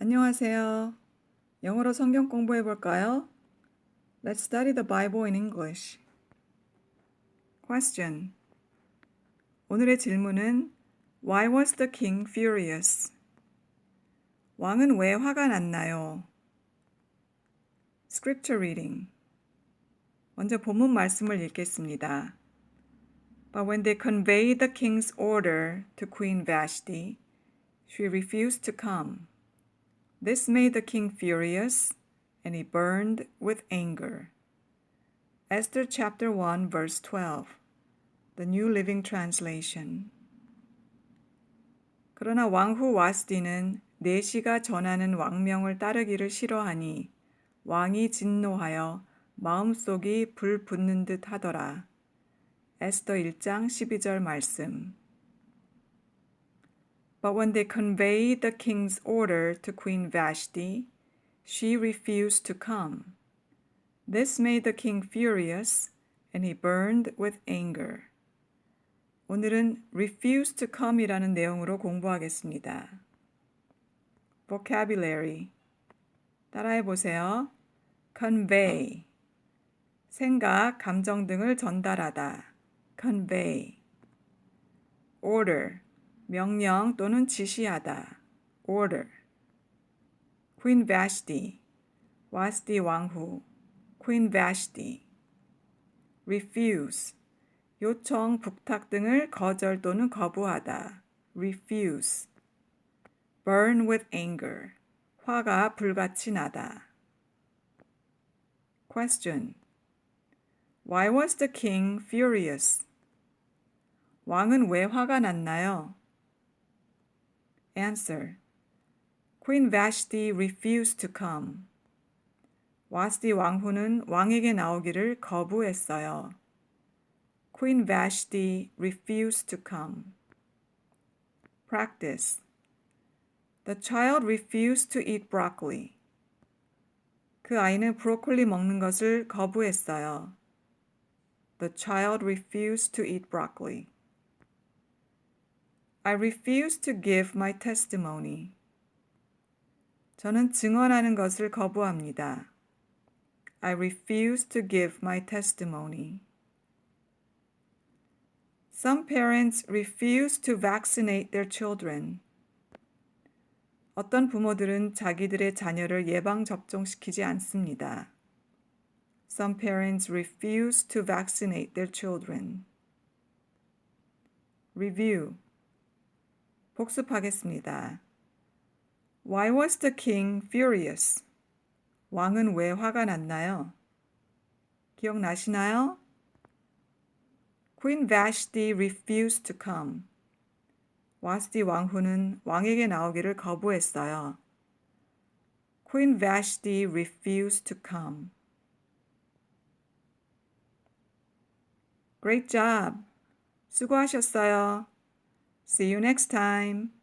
안녕하세요. 영어로 성경 공부해 볼까요? Let's study the Bible in English. Question. 오늘의 질문은 Why was the king furious? 왕은 왜 화가 났나요? Scripture reading. 먼저 본문 말씀을 읽겠습니다. But when they conveyed the king's order to Queen Vashti, she refused to come. This made the king furious, and he burned with anger. Esther chapter 1 verse 12. The New Living Translation. 그러나 왕후 와스디는 내시가 전하는 왕명을 따르기를 싫어하니 왕이 진노하여 마음속이 불 붙는 듯 하더라. 에스더 1장 12절 말씀. But when they conveyed the king's order to Queen Vashti, she refused to come. This made the king furious, and he burned with anger. 오늘은 refuse to come이라는 내용으로 공부하겠습니다. vocabulary 따라해 보세요. convey 생각, 감정 등을 전달하다. convey order 명령 또는 지시하다. order. Queen Vashti, 와스디 왕후. Queen Vashti. refuse, 요청, 부탁 등을 거절 또는 거부하다. refuse. burn with anger, 화가 불같이 나다. question. Why was the king furious? 왕은 왜 화가 났나요? Answer. Queen Vashti refused to come. 와스디 왕후는 왕에게 나오기를 거부했어요. Queen Vashti refused to come. Practice. The child refused to eat broccoli. 그 아이는 브로콜리 먹는 것을 거부했어요. The child refused to eat broccoli. I refuse to give my testimony. 저는 증언하는 것을 거부합니다. I refuse to give my testimony. Some parents refuse to vaccinate their children. 어떤 부모들은 자기들의 자녀를 예방 접종시키지 않습니다. Some parents refuse to vaccinate their children. Review. 복습하겠습니다. Why was the king furious? 왕은 왜 화가 났나요? 기억나시나요? Queen Vashti refused to come. 와스디 왕후는 왕에게 나오기를 거부했어요. Queen Vashti refused to come. Great job! 수고하셨어요. See you next time.